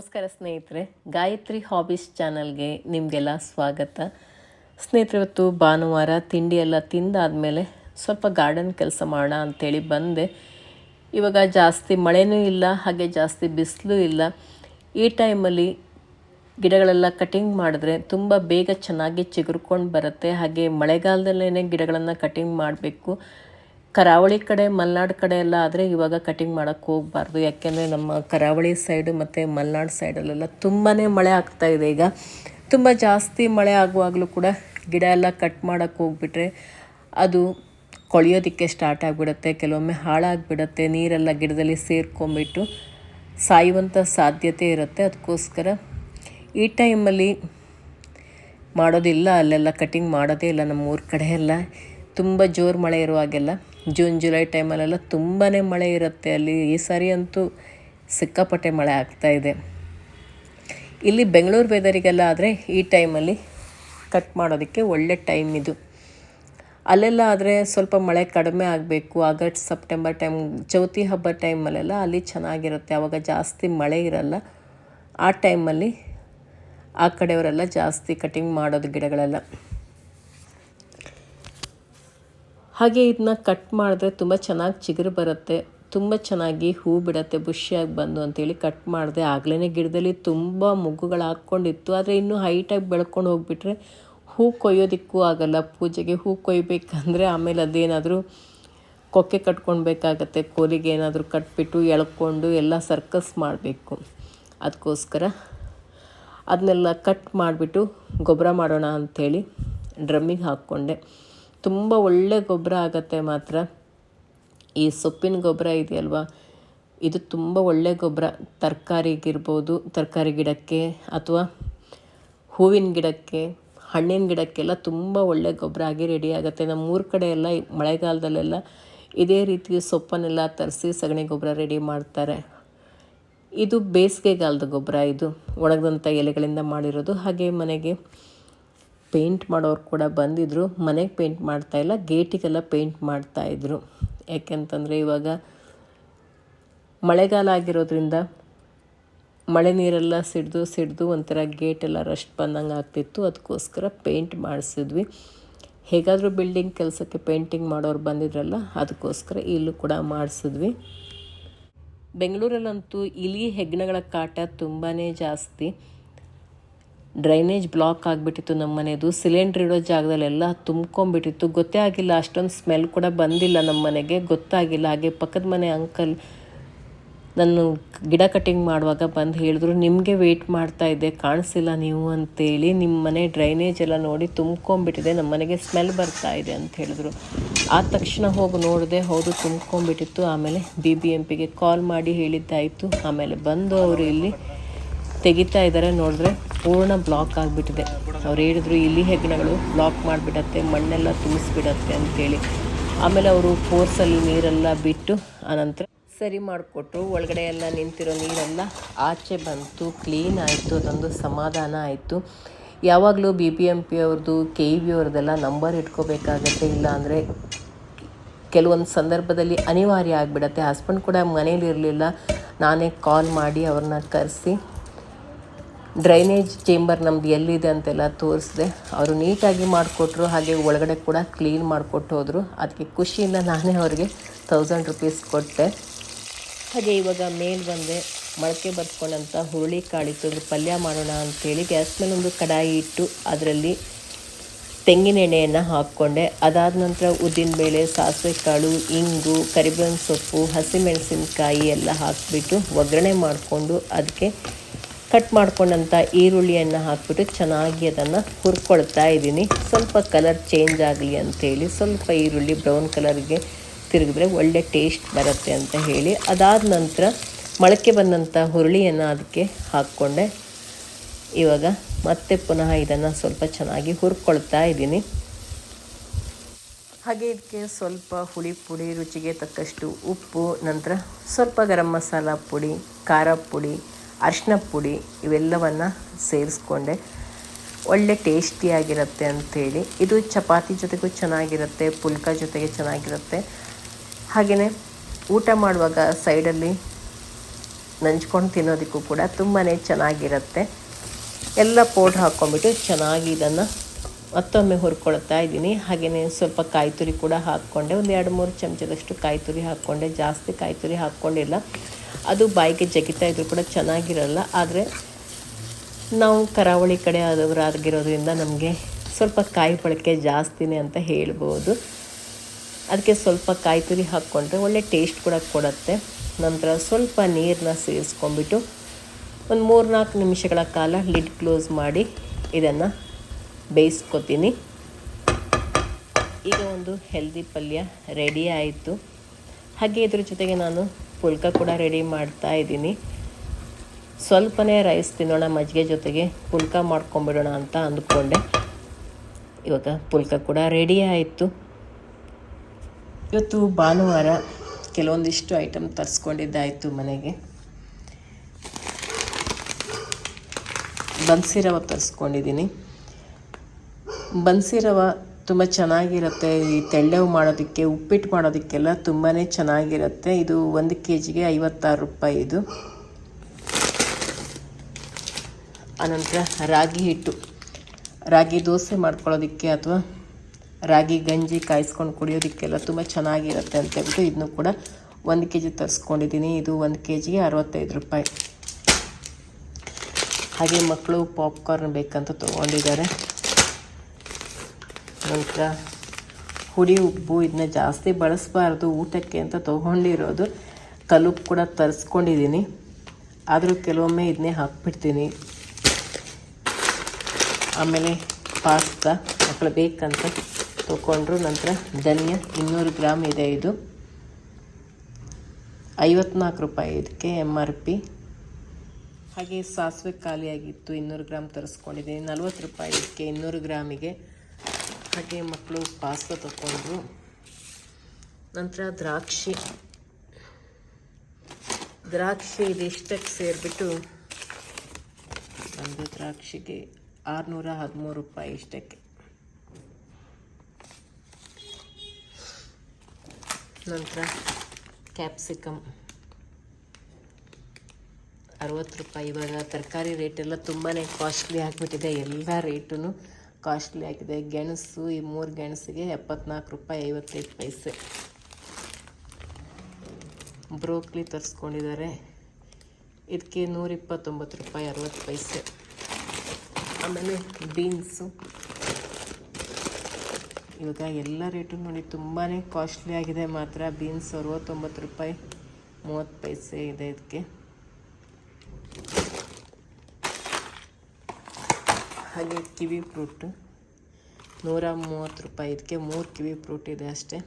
ನಮಸ್ಕಾರ ಸ್ನೇಹಿತರೆ, ಗಾಯತ್ರಿ ಹಾಬೀಸ್ ಚಾನಲ್ಗೆ ನಿಮಗೆಲ್ಲ ಸ್ವಾಗತ. ಸ್ನೇಹಿತರೆ, ಇವತ್ತು ಭಾನುವಾರ ತಿಂಡಿ ಎಲ್ಲ ತಿಂದಾದಮೇಲೆ ಸ್ವಲ್ಪ ಗಾರ್ಡನ್ ಕೆಲಸ ಮಾಡೋಣ ಅಂಥೇಳಿ ಬಂದೆ. ಇವಾಗ ಜಾಸ್ತಿ ಮಳೆನೂ ಇಲ್ಲ, ಹಾಗೆ ಜಾಸ್ತಿ ಬಿಸಿಲು ಇಲ್ಲ. ಈ ಟೈಮಲ್ಲಿ ಗಿಡಗಳೆಲ್ಲ ಕಟಿಂಗ್ ಮಾಡಿದ್ರೆ ತುಂಬ ಬೇಗ ಚೆನ್ನಾಗಿ ಚಿಗುರ್ಕೊಂಡು ಬರುತ್ತೆ. ಹಾಗೆ ಮಳೆಗಾಲದಲ್ಲೇ ಗಿಡಗಳನ್ನು ಕಟಿಂಗ್ ಮಾಡಬೇಕು. ಕರಾವಳಿ ಕಡೆ, ಮಲೆನಾಡು ಕಡೆ ಎಲ್ಲ ಆದರೆ ಇವಾಗ ಕಟಿಂಗ್ ಮಾಡೋಕ್ಕೆ ಹೋಗಬಾರ್ದು. ಯಾಕೆಂದರೆ ನಮ್ಮ ಕರಾವಳಿ ಸೈಡು ಮತ್ತು ಮಲೆನಾಡು ಸೈಡಲ್ಲೆಲ್ಲ ತುಂಬಾ ಮಳೆ ಆಗ್ತಾ ಇದೆ ಈಗ. ತುಂಬ ಜಾಸ್ತಿ ಮಳೆ ಆಗುವಾಗಲೂ ಕೂಡ ಗಿಡ ಎಲ್ಲ ಕಟ್ ಮಾಡೋಕ್ಕೆ ಹೋಗ್ಬಿಟ್ರೆ ಅದು ಕೊಳೆಯೋದಕ್ಕೆ ಸ್ಟಾರ್ಟ್ ಆಗಿಬಿಡುತ್ತೆ. ಕೆಲವೊಮ್ಮೆ ಹಾಳಾಗಿಬಿಡುತ್ತೆ. ನೀರೆಲ್ಲ ಗಿಡದಲ್ಲಿ ಸೇರ್ಕೊಂಬಿಟ್ಟು ಸಾಯುವಂಥ ಸಾಧ್ಯತೆ ಇರುತ್ತೆ. ಅದಕ್ಕೋಸ್ಕರ ಈ ಟೈಮಲ್ಲಿ ಮಾಡೋದಿಲ್ಲ. ಅಲ್ಲೆಲ್ಲ ಕಟಿಂಗ್ ಮಾಡೋದೇ ಇಲ್ಲ ನಮ್ಮ ಊರ ಕಡೆ ಎಲ್ಲ. ತುಂಬ ಜೋರು ಮಳೆ ಇರುವಾಗೆಲ್ಲ ಜೂನ್, ಜುಲೈ ಟೈಮಲ್ಲೆಲ್ಲ ತುಂಬಾ ಮಳೆ ಇರುತ್ತೆ. ಅಲ್ಲಿ ಈ ಸಾರಿ ಅಂತೂ ಸಿಕ್ಕಾಪಟ್ಟೆ ಮಳೆ ಆಗ್ತಾ ಇದೆ. ಇಲ್ಲಿ ಬೆಂಗಳೂರು ವೆದರಿಗೆಲ್ಲ ಆದರೆ ಈ ಟೈಮಲ್ಲಿ ಕಟ್ ಮಾಡೋದಕ್ಕೆ ಒಳ್ಳೆ ಟೈಮ್ ಇದು. ಅಲ್ಲೆಲ್ಲ ಆದರೆ ಸ್ವಲ್ಪ ಮಳೆ ಕಡಿಮೆ ಆಗಬೇಕು. ಆಗಸ್ಟ್, ಸೆಪ್ಟೆಂಬರ್ ಟೈಮ್ ಚೌತಿ ಹಬ್ಬ ಟೈಮಲ್ಲೆಲ್ಲ ಅಲ್ಲಿ ಚೆನ್ನಾಗಿರುತ್ತೆ. ಆವಾಗ ಜಾಸ್ತಿ ಮಳೆ ಇರಲ್ಲ. ಆ ಟೈಮಲ್ಲಿ ಆ ಕಡೆಯವರೆಲ್ಲ ಜಾಸ್ತಿ ಕಟಿಂಗ್ ಮಾಡೋದು ಗಿಡಗಳೆಲ್ಲ. ಹಾಗೆ ಇದನ್ನ ಕಟ್ ಮಾಡಿದ್ರೆ ತುಂಬ ಚೆನ್ನಾಗಿ ಚಿಗುರು ಬರುತ್ತೆ, ತುಂಬ ಚೆನ್ನಾಗಿ ಹೂ ಬಿಡತ್ತೆ, ಬುಷಿಯಾಗಿ ಬಂದು ಅಂತೇಳಿ ಕಟ್ ಮಾಡಿದೆ ಆಗಲೇ ಗಿಡದಲ್ಲಿ ತುಂಬ ಮುಗ್ಗುಗಳು ಹಾಕ್ಕೊಂಡಿತ್ತು. ಆದರೆ ಇನ್ನೂ ಹೈಟಾಗಿ ಬೆಳ್ಕೊಂಡು ಹೋಗ್ಬಿಟ್ರೆ ಹೂ ಕೊಯ್ಯೋದಕ್ಕೂ ಆಗಲ್ಲ. ಪೂಜೆಗೆ ಹೂ ಕೊಯ್ಬೇಕಂದ್ರೆ ಆಮೇಲೆ ಅದೇನಾದರೂ ಕೊಕ್ಕೆ ಕಟ್ಕೊಳ್ಬೇಕಾಗತ್ತೆ, ಕೋಲಿಗೆ ಏನಾದರೂ ಕಟ್ಬಿಟ್ಟು ಎಳ್ಕೊಂಡು ಎಲ್ಲ ಸರ್ಕಸ್ ಮಾಡಬೇಕು. ಅದಕ್ಕೋಸ್ಕರ ಅದನ್ನೆಲ್ಲ ಕಟ್ ಮಾಡಿಬಿಟ್ಟು ಗೊಬ್ಬರ ಮಾಡೋಣ ಅಂಥೇಳಿ ಡ್ರಮ್ಮಿಗೆ ಹಾಕ್ಕೊಂಡೆ. ತುಂಬ ಒಳ್ಳೆ ಗೊಬ್ಬರ ಆಗತ್ತೆ ಮಾತ್ರ. ಈ ಸೊಪ್ಪಿನ ಗೊಬ್ಬರ ಇದೆಯಲ್ವ? ಇದು ತುಂಬ ಒಳ್ಳೆ ಗೊಬ್ಬರ. ತರಕಾರಿಗಿರ್ಬೋದು ತರಕಾರಿ ಗಿಡಕ್ಕೆ ಅಥವಾ ಹೂವಿನ ಗಿಡಕ್ಕೆ, ಹಣ್ಣಿನ ಗಿಡಕ್ಕೆಲ್ಲ ತುಂಬ ಒಳ್ಳೆ ಗೊಬ್ಬರ ಆಗಿ ರೆಡಿ ಆಗುತ್ತೆ. ನಮ್ಮ ಊರ ಕಡೆ ಎಲ್ಲ ಮಳೆಗಾಲದಲ್ಲೆಲ್ಲ ಇದೇ ರೀತಿ ಸೊಪ್ಪನ್ನೆಲ್ಲ ತರಿಸಿ ಸಗಣಿ ಗೊಬ್ಬರ ರೆಡಿ ಮಾಡ್ತಾರೆ. ಇದು ಬೇಸಿಗೆಗಾಲದ ಗೊಬ್ಬರ ಇದು. ಒಣಗಿದಂಥ ಎಲೆಗಳಿಂದ ಮಾಡಿರೋದು. ಹಾಗೆ ಮನೆಗೆ ಪೇಂಟ್ ಮಾಡೋರು ಕೂಡ ಬಂದಿದ್ದರು ಮನೆಗೆ ಪೇಂಟ್ ಮಾಡ್ತಾಯಿಲ್ಲ ಗೇಟಿಗೆಲ್ಲ ಪೇಂಟ್ ಮಾಡ್ತಾಯಿದ್ರು ಯಾಕೆಂತಂದರೆ ಇವಾಗ ಮಳೆಗಾಲ ಆಗಿರೋದ್ರಿಂದ ಮಳೆ ನೀರೆಲ್ಲ ಸಿಡ್ದು ಸಿಡ್ದು ಒಂಥರ ಗೇಟೆಲ್ಲ ರಸ್ಟ್ ಬಂದಂಗೆ ಆಗ್ತಿತ್ತು. ಅದಕ್ಕೋಸ್ಕರ ಪೇಂಟ್ ಮಾಡಿಸಿದ್ವಿ. ಹೇಗಾದರೂ ಬಿಲ್ಡಿಂಗ್ ಕೆಲಸಕ್ಕೆ ಪೇಂಟಿಂಗ್ ಮಾಡೋರು ಬಂದಿದ್ರಲ್ಲ ಅದಕ್ಕೋಸ್ಕರ ಇಲ್ಲೂ ಕೂಡ ಮಾಡಿಸಿದ್ವಿ. ಬೆಂಗಳೂರಲ್ಲಂತೂ ಇಲಿ ಹೆಗ್ಣಗಳ ಕಾಟ ತುಂಬಾ ಜಾಸ್ತಿ. ಡ್ರೈನೇಜ್ ಬ್ಲಾಕ್ ಆಗಿಬಿಟ್ಟಿತ್ತು ನಮ್ಮ ಮನೆಯದು ಸಿಲಿಂಡ್ರ್ ಇಡೋ ಜಾಗದಲ್ಲೆಲ್ಲ ತುಂಬ್ಕೊಂಡ್ಬಿಟ್ಟಿತ್ತು. ಗೊತ್ತೇ ಆಗಿಲ್ಲ, ಅಷ್ಟೊಂದು ಸ್ಮೆಲ್ ಕೂಡ ಬಂದಿಲ್ಲ ನಮ್ಮ ಮನೆಗೆ. ಗೊತ್ತಾಗಿಲ್ಲ. ಹಾಗೆ ಪಕ್ಕದ ಮನೆ ಅಂಕಲ್ ನಾನು ಗಿಡ ಕಟಿಂಗ್ ಮಾಡುವಾಗ ಬಂದು ಹೇಳಿದ್ರು, ನಿಮಗೆ ವೆಯ್ಟ್ ಮಾಡ್ತಾ ಇದ್ದೆ, ಕಾಣಿಸಿಲ್ಲ ನೀವು ಅಂತೇಳಿ. ನಿಮ್ಮ ಮನೆ ಡ್ರೈನೇಜ್ ಎಲ್ಲ ನೋಡಿ ತುಂಬ್ಕೊಂಬಿಟ್ಟಿದೆ ನಮ್ಮ ಮನೆಗೆ ಸ್ಮೆಲ್ ಬರ್ತಾ ಇದೆ ಅಂತ ಹೇಳಿದ್ರು. ಆದ ತಕ್ಷಣ ಹೋಗಿ ನೋಡಿದೆ, ಹೌದು ತುಂಬ್ಕೊಂಬಿಟ್ಟಿತ್ತು ಆಮೇಲೆ ಬಿ ಬಿ ಎಂ ಪಿಗೆ ಕಾಲ್ ಮಾಡಿ ಹೇಳಿದ್ದಾಯಿತು. ಆಮೇಲೆ ಬಂದು ಅವರು ಇಲ್ಲಿ ತೆಗಿತಾ ಇದ್ದಾರೆ. ನೋಡಿದ್ರೆ ಪೂರ್ಣ ಬ್ಲಾಕ್ ಆಗಿಬಿಟ್ಟಿದೆ. ಅವ್ರು ಹೇಳಿದ್ರು, ಇಲ್ಲಿ ಹೆಗ್ಣಗಳು ಬ್ಲಾಕ್ ಮಾಡಿಬಿಡತ್ತೆ, ಮಣ್ಣೆಲ್ಲ ತುಂಬಿಸ್ಬಿಡತ್ತೆ ಅಂತೇಳಿ. ಆಮೇಲೆ ಅವರು ಫೋರ್ಸಲ್ಲಿ ನೀರೆಲ್ಲ ಬಿಟ್ಟು ಆನಂತರ ಸರಿ ಮಾಡಿಕೊಟ್ರು ಒಳಗಡೆ ಎಲ್ಲ ನಿಂತಿರೋ ನೀರೆಲ್ಲ ಆಚೆ ಬಂತು, ಕ್ಲೀನ್ ಆಯಿತು, ಅದೊಂದು ಸಮಾಧಾನ ಆಯಿತು. ಯಾವಾಗಲೂ ಬಿ ಬಿ ಎಂ ಪಿ ಅವ್ರದ್ದು, ಕೆ ಇ ಬಿ ಅವ್ರದ್ದೆಲ್ಲ ನಂಬರ್ ಇಟ್ಕೋಬೇಕಾಗತ್ತೆ, ಇಲ್ಲ ಅಂದರೆ ಕೆಲವೊಂದು ಸಂದರ್ಭದಲ್ಲಿ ಅನಿವಾರ್ಯ ಆಗಿಬಿಡತ್ತೆ. ಹಸ್ಬೆಂಡ್ ಕೂಡ ಮನೇಲಿ ಇರಲಿಲ್ಲ ನಾನೇ ಕಾಲ್ ಮಾಡಿ ಅವ್ರನ್ನ ಕರೆಸಿ ಡ್ರೈನೇಜ್ ಚೇಂಬರ್ ನಮ್ದು ಎಲ್ಲಿದೆ ಅಂತೆಲ್ಲ ತೋರಿಸಿದೆ. ಅವರು ನೀಟಾಗಿ ಮಾಡಿಕೊಟ್ರು, ಹಾಗೆ ಒಳಗಡೆ ಕೂಡ ಕ್ಲೀನ್ ಮಾಡಿಕೊಟ್ಟು ಹೋದರು. ಅದಕ್ಕೆ ಖುಷಿಯಿಂದ ನಾನೇ ಅವರಿಗೆ ತೌಸಂಡ್ ರುಪೀಸ್ ಕೊಟ್ಟೆ. ಹಾಗೆ ಇವಾಗ ಮೇಲೆ ಬಂದೆ. ಮೊಳಕೆ ಬರ್ಸ್ಕೊಂಡಂಥ ಹುರುಳಿ ಕಾಳಿತ್ತು. ಅದು ಪಲ್ಯ ಮಾಡೋಣ ಅಂಥೇಳಿ ಗ್ಯಾಸ್ ಮೇಲೆ ಒಂದು ಕಡಾಯಿ ಇಟ್ಟು ಅದರಲ್ಲಿ ತೆಂಗಿನ ಎಣ್ಣೆಯನ್ನು ಹಾಕ್ಕೊಂಡೆ. ಅದಾದ ನಂತರ ಉದ್ದಿನಬೇಳೆ ಸಾಸಿವೆ ಕಾಳು, ಇಂಗು, ಕರಿಬೇವಿನ ಸೊಪ್ಪು, ಹಸಿಮೆಣಸಿನಕಾಯಿ ಎಲ್ಲ ಹಾಕಿಬಿಟ್ಟು ಒಗ್ಗರಣೆ ಮಾಡಿಕೊಂಡು ಅದಕ್ಕೆ ಕಟ್ ಮಾಡ್ಕೊಂಡಂಥ ಈರುಳ್ಳಿಯನ್ನು ಹಾಕಿಬಿಟ್ಟು ಚೆನ್ನಾಗಿ ಅದನ್ನು ಹುರ್ಕೊಳ್ತಾ ಇದ್ದೀನಿ. ಸ್ವಲ್ಪ ಕಲರ್ ಚೇಂಜ್ ಆಗಲಿ ಅಂಥೇಳಿ ಸ್ವಲ್ಪ ಈರುಳ್ಳಿ ಬ್ರೌನ್ ಕಲರ್ಗೆ ತಿರುಗಿದ್ರೆ ಒಳ್ಳೆ ಟೇಸ್ಟ್ ಬರುತ್ತೆ ಅಂತ ಹೇಳಿ, ಅದಾದ ನಂತರ ಮೊಳಕೆ ಬಂದಂಥ ಹುರುಳಿಯನ್ನು ಅದಕ್ಕೆ ಹಾಕ್ಕೊಂಡೆ. ಇವಾಗ ಮತ್ತೆ ಪುನಃ ಇದನ್ನು ಸ್ವಲ್ಪ ಚೆನ್ನಾಗಿ ಹುರ್ಕೊಳ್ತಾ ಇದ್ದೀನಿ. ಹಾಗೆ ಇದಕ್ಕೆ ಸ್ವಲ್ಪ ಹುಳಿ ಪುಡಿ, ರುಚಿಗೆ ತಕ್ಕಷ್ಟು ಉಪ್ಪು, ನಂತರ ಸ್ವಲ್ಪ ಗರಂ ಮಸಾಲ ಪುಡಿ, ಖಾರ ಪುಡಿ ಅರಿಶಿನ ಪುಡಿ ಇವೆಲ್ಲವನ್ನು ಸೇರಿಸ್ಕೊಂಡೆ. ಒಳ್ಳೆ ಟೇಸ್ಟಿಯಾಗಿರುತ್ತೆ ಅಂಥೇಳಿ ಇದು ಚಪಾತಿ ಜೊತೆಗೂ ಚೆನ್ನಾಗಿರುತ್ತೆ, ಪುಲ್ಕ ಜೊತೆಗೆ ಚೆನ್ನಾಗಿರುತ್ತೆ. ಹಾಗೆಯೇ ಊಟ ಮಾಡುವಾಗ ಸೈಡಲ್ಲಿ ನಂಚ್ಕೊಂಡು ತಿನ್ನೋದಕ್ಕೂ ಕೂಡ ತುಂಬಾ ಚೆನ್ನಾಗಿರುತ್ತೆ. ಎಲ್ಲ ಪೌಡ್ರ್ ಹಾಕ್ಕೊಂಬಿಟ್ಟು ಚೆನ್ನಾಗಿ ಇದನ್ನು ಮತ್ತೊಮ್ಮೆ ಹುರ್ಕೊಳ್ತಾ ಇದ್ದೀನಿ. ಹಾಗೆಯೇ ಸ್ವಲ್ಪ ಕಾಯಿ ತುರಿ ಕೂಡ ಹಾಕ್ಕೊಂಡೆ. ಒಂದು ಎರಡು ಮೂರು ಚಮಚದಷ್ಟು ಕಾಯಿ ತುರಿ ಹಾಕ್ಕೊಂಡೆ. ಜಾಸ್ತಿ ಕಾಯಿ ತುರಿ ಹಾಕ್ಕೊಂಡಿಲ್ಲ. ಅದು ಬಾಯಿಗೆ ಜಗಿತಾ ಇದ್ರೂ ಕೂಡ ಚೆನ್ನಾಗಿರಲ್ಲ, ಆದರೆ ನಾವು ಕರಾವಳಿ ಕಡೆ ಆದವರಾಗಿರೋದ್ರಿಂದ ನಮಗೆ ಸ್ವಲ್ಪ ಕಾಯಿ ಬಳಕೆ ಜಾಸ್ತಿನೇ ಅಂತ ಹೇಳ್ಬೋದು. ಅದಕ್ಕೆ ಸ್ವಲ್ಪ ಕಾಯಿ ತುರಿ ಹಾಕ್ಕೊಂಡ್ರೆ ಒಳ್ಳೆ ಟೇಸ್ಟ್ ಕೂಡ ಕೊಡುತ್ತೆ. ನಂತರ ಸ್ವಲ್ಪ ನೀರನ್ನ ಸೇರಿಸ್ಕೊಂಡ್ಬಿಟ್ಟು ಒಂದು ಮೂರು ನಾಲ್ಕು ನಿಮಿಷಗಳ ಕಾಲ ಲಿಡ್ ಕ್ಲೋಸ್ ಮಾಡಿ ಇದನ್ನು ಬೇಯಿಸ್ಕೊತೀನಿ. ಈಗ ಒಂದು ಹೆಲ್ದಿ ಪಲ್ಯ ರೆಡಿ ಆಯಿತು. ಹಾಗೆ ಇದ್ರ ಜೊತೆಗೆ ನಾನು ಪುಲ್ಕ ಕೂಡ ರೆಡಿ ಮಾಡ್ತಾ ಇದ್ದೀನಿ. ಸ್ವಲ್ಪನೇ ರೈಸ್ ತಿನ್ನೋಣ, ಮಜ್ಜಿಗೆ ಜೊತೆಗೆ ಪುಲ್ಕ ಮಾಡ್ಕೊಂಬಿಡೋಣ ಅಂತ ಅಂದ್ಕೊಂಡೆ. ಇವಾಗ ಪುಲ್ಕ ಕೂಡ ರೆಡಿ ಆಯಿತು. ಇವತ್ತು ಭಾನುವಾರ ಕೆಲವೊಂದಿಷ್ಟು ಐಟಮ್ ತರಿಸ್ಕೊಂಡಿದ್ದಾಯಿತು ಮನೆಗೆ. ಬನ್ಸಿ ರವ ತರಿಸ್ಕೊಂಡಿದ್ದೀನಿ. ಬನ್ಸಿ ರವೆ ತುಂಬ ಚೆನ್ನಾಗಿರುತ್ತೆ. ಈ ತೆಳ್ಳವು ಮಾಡೋದಕ್ಕೆ, ಉಪ್ಪಿಟ್ಟು ಮಾಡೋದಕ್ಕೆಲ್ಲ ತುಂಬಾ ಚೆನ್ನಾಗಿರುತ್ತೆ. ಇದು ಒಂದು ಕೆ ಜಿಗೆ ಐವತ್ತಾರು ರೂಪಾಯಿ ಇದು. ಆನಂತರ ರಾಗಿ ಹಿಟ್ಟು. ರಾಗಿ ದೋಸೆ ಮಾಡ್ಕೊಳ್ಳೋದಕ್ಕೆ ಅಥವಾ ರಾಗಿ ಗಂಜಿ ಕಾಯಿಸ್ಕೊಂಡು ಕುಡಿಯೋದಕ್ಕೆಲ್ಲ ತುಂಬ ಚೆನ್ನಾಗಿರುತ್ತೆ ಅಂತ ಹೇಳ್ಬಿಟ್ಟು ಇದನ್ನು ಕೂಡ ಒಂದು ಕೆ ಜಿ ತರಿಸ್ಕೊಂಡಿದ್ದೀನಿ. ಇದು ಒಂದು ಕೆ ಜಿಗೆ ಅರವತ್ತೈದು ರೂಪಾಯಿ. ಹಾಗೆ ಮಕ್ಕಳು ಪಾಪ್ಕಾರ್ನ್ ಬೇಕಂತ ತೊಗೊಂಡಿದ್ದಾರೆ. ನಂತರ ಹುಡಿ ಉಪ್ಪು ಇದನ್ನ ಜಾಸ್ತಿ ಬಳಸಬಾರ್ದು ಊಟಕ್ಕೆ ಅಂತ ತೊಗೊಂಡಿರೋದು. ಕಲುಪ್ ಕೂಡ ತರಿಸ್ಕೊಂಡಿದ್ದೀನಿ ಆದರೂ ಕೆಲವೊಮ್ಮೆ ಇದನ್ನೇ ಹಾಕ್ಬಿಡ್ತೀನಿ. ಆಮೇಲೆ ಪಾಸ್ತಾ ಮಕ್ಕಳು ಬೇಕಂತ ತೊಗೊಂಡ್ರು ನಂತರ ಧನ್ಯ ಇನ್ನೂರು ಗ್ರಾಮ್ ಇದೆ ಇದು. ಐವತ್ನಾಲ್ಕು ರೂಪಾಯಿ ಇದಕ್ಕೆ ಎಂ ಆರ್ ಪಿ. ಹಾಗೆ ಸಾಸಿವೆ ಖಾಲಿಯಾಗಿತ್ತು. ಇನ್ನೂರು ಗ್ರಾಮ್ ತರಿಸ್ಕೊಂಡಿದ್ದೀನಿ ನಲ್ವತ್ತು ರೂಪಾಯಿ ಇದಕ್ಕೆ ಇನ್ನೂರು ಗ್ರಾಮಿಗೆ. ಹಾಗೆ ಮಕ್ಕಳು ಪಾಸ್ತಾ ತಗೊಂಡ್ರು ನಂತರ ದ್ರಾಕ್ಷಿ. ದ್ರಾಕ್ಷಿ ಇದಿಷ್ಟಕ್ಕೆ ಸೇರಿಬಿಟ್ಟು ಒಂದು ದ್ರಾಕ್ಷಿಗೆ ಆರುನೂರ ಹದಿಮೂರು ರೂಪಾಯಿ ಇಷ್ಟಕ್ಕೆ. ನಂತರ ಕ್ಯಾಪ್ಸಿಕಮ್ ಅರವತ್ತು ರೂಪಾಯಿ ಇವಾಗ ತರಕಾರಿ ರೇಟೆಲ್ಲ ತುಂಬಾ ಕಾಸ್ಟ್ಲಿ ಆಗಿಬಿಟ್ಟಿದೆ. ಎಲ್ಲ ರೇಟೂ ಕಾಸ್ಟ್ಲಿ ಆಗಿದೆ. ಗೆಣಸು ಈ ಮೂರು ಗೆಣಸಿಗೆ ಎಪ್ಪತ್ನಾಲ್ಕು ರೂಪಾಯಿ ಐವತ್ತೈದು ಪೈಸೆ. ಬ್ರೋಕ್ಲಿ ತರಿಸ್ಕೊಂಡಿದ್ದಾರೆ. ಇದಕ್ಕೆ ನೂರ ಇಪ್ಪತ್ತೊಂಬತ್ತು ರೂಪಾಯಿ ಅರವತ್ತು ಪೈಸೆ. ಆಮೇಲೆ ಬೀನ್ಸು. ಇವಾಗ ಎಲ್ಲ ರೇಟು ನೋಡಿ ತುಂಬಾ ಕಾಸ್ಟ್ಲಿ ಆಗಿದೆ ಮಾತ್ರ. ಬೀನ್ಸ್ ಅರವತ್ತೊಂಬತ್ತು ರೂಪಾಯಿ, ಮೂವತ್ತು ಪೈಸೆ ಇದೆ ಇದಕ್ಕೆ ಹಾಗೆ ಕಿವಿ ಫ್ರೂಟು. ನೂರ ಮೂವತ್ತು ರೂಪಾಯಿ. ಇದಕ್ಕೆ ಮೂರು ಕಿವಿ ಫ್ರೂಟ್ ಇದೆ ಅಷ್ಟೇ.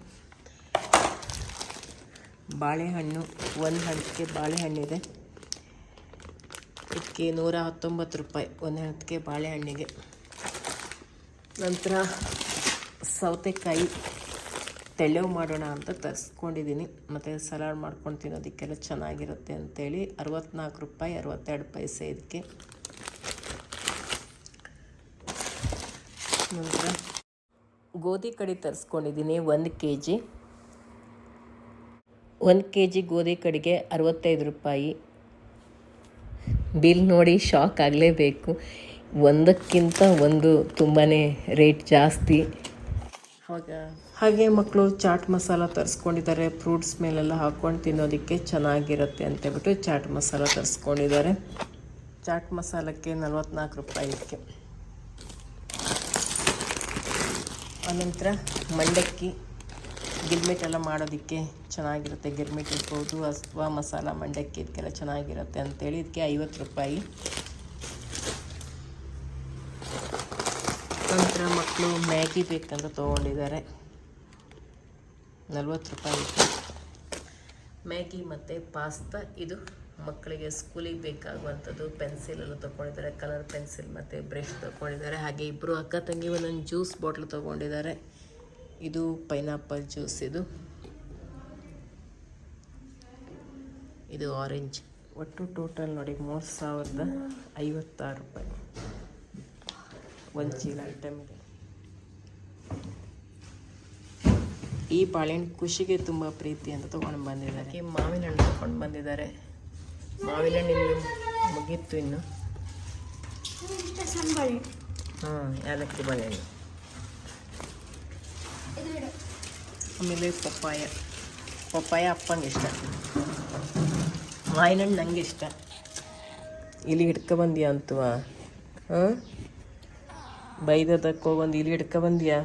ಬಾಳೆಹಣ್ಣು, ಒಂದು ಹಣ್ಣಕ್ಕೆ ಬಾಳೆಹಣ್ಣಿದೆ. ಇದಕ್ಕೆ ನೂರ ಹತ್ತೊಂಬತ್ತು ರೂಪಾಯಿ, ಒಂದು ಹಣ್ಣಕ್ಕೆ ಬಾಳೆಹಣ್ಣಿಗೆ. ನಂತರ ಸೌತೆಕಾಯಿ. ತೆಳ್ಳವು ಮಾಡೋಣ ಅಂತ ತರಿಸ್ಕೊಂಡಿದ್ದೀನಿ. ಮತ್ತು ಸಲಾಡ್ ಮಾಡ್ಕೊಂಡು ತಿನ್ನೋದಕ್ಕೆಲ್ಲ ಚೆನ್ನಾಗಿರುತ್ತೆ ಅಂತೇಳಿ ಅರವತ್ನಾಲ್ಕು ರೂಪಾಯಿ, ಅರವತ್ತೆರಡು ಪೈಸೆ ಇದಕ್ಕೆ. ನಂತರ ಗೋಧಿ ಕಡಿ ತರಿಸ್ಕೊಂಡಿದ್ದೀನಿ ಒಂದು ಕೆ ಜಿ ಒಂದು ಕೆ ಜಿ ಗೋಧಿ ಕಡಿಗೆ ಅರವತ್ತೈದು ರೂಪಾಯಿ. ಬಿಲ್ ನೋಡಿ ಶಾಕ್ ಆಗಲೇಬೇಕು. ಒಂದಕ್ಕಿಂತ ಒಂದು ತುಂಬಾ ರೇಟ್ ಜಾಸ್ತಿ. ಆವಾಗ ಹಾಗೆ ಮಕ್ಕಳು ಚಾಟ್ ಮಸಾಲ ತರಿಸ್ಕೊಂಡಿದ್ದಾರೆ. ಫ್ರೂಟ್ಸ್ ಮೇಲೆಲ್ಲ ಹಾಕ್ಕೊಂಡು ತಿನ್ನೋದಕ್ಕೆ ಚೆನ್ನಾಗಿರುತ್ತೆ ಅಂತೇಳ್ಬಿಟ್ಟು ಚಾಟ್ ಮಸಾಲ ತರಿಸ್ಕೊಂಡಿದ್ದಾರೆ. ಚಾಟ್ ಮಸಾಲಕ್ಕೆ ನಲ್ವತ್ನಾಲ್ಕು ರೂಪಾಯಿ ಇದಕ್ಕೆ ಆನಂತರ ಮಂಡಕ್ಕಿ, ಗಿರ್ಮಿಟ್ ಎಲ್ಲ ಮಾಡೋದಕ್ಕೆ ಚೆನ್ನಾಗಿರುತ್ತೆ. ಗಿರ್ಮಿಟ್ ಇರ್ಬೋದು, ಅಥವಾ ಮಸಾಲ ಮಂಡಕ್ಕಿ ಇದಕ್ಕೆಲ್ಲ ಚೆನ್ನಾಗಿರುತ್ತೆ ಅಂತೇಳಿ ಇದಕ್ಕೆ ಐವತ್ತು ರೂಪಾಯಿ. ನಂತರ ಮಕ್ಕಳು ಮ್ಯಾಗಿ ಬೇಕಂತ ತೊಗೊಂಡಿದ್ದಾರೆ. ನಲ್ವತ್ತು ರೂಪಾಯಿ. ಮ್ಯಾಗಿ ಮತ್ತು ಪಾಸ್ತಾ. ಇದು ಮಕ್ಕಳಿಗೆ ಸ್ಕೂಲಿಗೆ ಬೇಕಾಗುವಂಥದ್ದು ಪೆನ್ಸಿಲ್ ಎಲ್ಲ ತೊಗೊಂಡಿದ್ದಾರೆ ಕಲರ್ ಪೆನ್ಸಿಲ್ ಮತ್ತು ಬ್ರಷ್ ತೊಗೊಂಡಿದ್ದಾರೆ ಹಾಗೆ ಇಬ್ಬರು ಅಕ್ಕ ತಂಗಿ ಒಂದೊಂದು ಜ್ಯೂಸ್ ಬಾಟ್ಲ್ ತೊಗೊಂಡಿದ್ದಾರೆ. ಇದು ಪೈನಾಪಲ್ ಜ್ಯೂಸ್ ಇದು. ಇದು ಆರೆಂಜ್. ಒಟ್ಟು ಟೋಟಲ್ ನೋಡಿ ಮೂರು ಸಾವಿರದ ಐವತ್ತಾರು ರೂಪಾಯಿ. ಒಂದು ಚೀಲ ಐಟಮ್ ಇದೆ. ಈ ಬಾಳೆಹಣ್ಣು ಖುಷಿಗೆ ತುಂಬ ಪ್ರೀತಿ ಅಂತ ತೊಗೊಂಡು ಬಂದಿದ್ದಾರೆ. ಮಾವಿನ ಹಣ್ಣು ತೊಗೊಂಡು ಬಂದಿದ್ದಾರೆ. ಮಾವಿನ ಹಣ್ಣು ಮುಗಿತ್ತು ಮುಗೀತು ಇನ್ನು ಹಾಂ ಏಲಕ್ಕಿ ಬಾಳೆಹಣ್ಣು ಆಮೇಲೆ ಪಪ್ಪಾಯ. ಪಪ್ಪಾಯ ಅಪ್ಪಂಗೆ ಇಷ್ಟ. ಮಾವಿನ ಹಣ್ಣು ನಂಗೆ ಇಷ್ಟ. ಇಲ್ಲಿ ಹಿಡ್ಕೊಬಂದ್ಯಾ ಅಂತವ ಹಾಂ? ಬೈದದಕ್ಕೆ ಹೋಗೊಂದು ಇಲ್ಲಿ ಹಿಡ್ಕೊಬಂದ್ಯಾ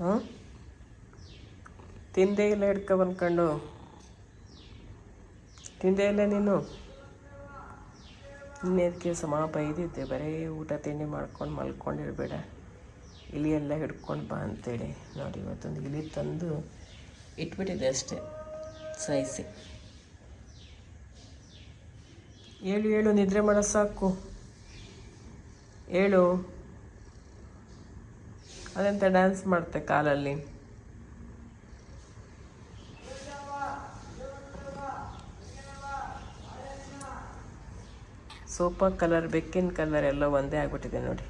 ಹಾಂ? ತಿಂದೇ ಇಲ್ಲ ಹಿಡ್ಕೊ ಬಂದ್ಕೊಂಡು. ತಿಂದೇ ಇಲ್ಲ ನೀನು. ಇನ್ನೇದಕ್ಕೆ ಸಮ ಬೈದಿದ್ದೆ, ಬರೀ ಊಟ ತಿಂಡಿ ಮಾಡ್ಕೊಂಡು ಮಲ್ಕೊಂಡಿರಬೇಡ. ಇಲಿ ಎಲ್ಲ ಹಿಡ್ಕೊಂಡು ಬಾ ಅಂತೇಳಿ. ನೋಡಿ, ಇವತ್ತೊಂದು ಇಲಿ ತಂದು ಇಟ್ಬಿಟ್ಟಿದೆ ಅಷ್ಟೇ ಸಾಯಿಸಿ ಹೇಳು ಹೇಳು, ನಿದ್ರೆ ಮಾಡೋ, ಸಾಕು. ಹೇಳು. ಅದೆಂತ ಡ್ಯಾನ್ಸ್ ಮಾಡ್ತೆ ಕಾಲಲ್ಲಿ? ಸೋಫಾ ಕಲರ್, ಬೆಕ್ಕಿನ ಕಲರ್ ಎಲ್ಲ ಒಂದೇ ಆಗ್ಬಿಟ್ಟಿದೆ ನೋಡಿ.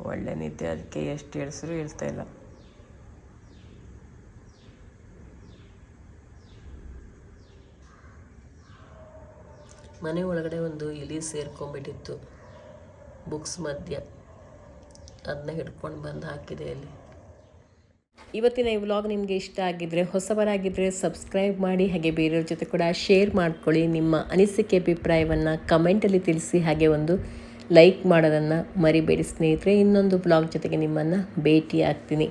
ಒಳ್ಳೆ ನಿದ್ದೆ, ಅದಕ್ಕೆ ಎಷ್ಟು ಹೇಳಿಸ್ರು ಹೇಳ್ತಾ ಇಲ್ಲ. ಮನೆ ಒಳಗಡೆ ಒಂದು ಇಲಿ ಸೇರ್ಕೊಂಡ್ಬಿಟ್ಟಿತ್ತು ಬುಕ್ಸ್ ಮಧ್ಯ. ಅದನ್ನ ಹಿಡ್ಕೊಂಡು ಬಂದು ಹಾಕಿದೆ ಅಲ್ಲಿ ಇವತ್ತಿನ ಈ ವ್ಲಾಗ್ ನಿಮಗೆ ಇಷ್ಟ ಆಗಿದ್ದರೆ ಹೊಸಬರಾಗಿದ್ದರೆ ಸಬ್ಸ್ಕ್ರೈಬ್ ಮಾಡಿ, ಹಾಗೆ ಬೇರೆಯವ್ರ ಜೊತೆ ಕೂಡ ಶೇರ್ ಮಾಡ್ಕೊಳ್ಳಿ. ನಿಮ್ಮ ಅನಿಸಿಕೆ, ಅಭಿಪ್ರಾಯವನ್ನು ಕಮೆಂಟಲ್ಲಿ ತಿಳಿಸಿ, ಹಾಗೆ ಒಂದು ಲೈಕ್ ಮಾಡೋದನ್ನು ಮರಿಬೇಡಿ ಸ್ನೇಹಿತರೆ. ಇನ್ನೊಂದು ಬ್ಲಾಗ್ ಜೊತೆಗೆ ನಿಮ್ಮನ್ನು ಭೇಟಿ ಆಗ್ತೀನಿ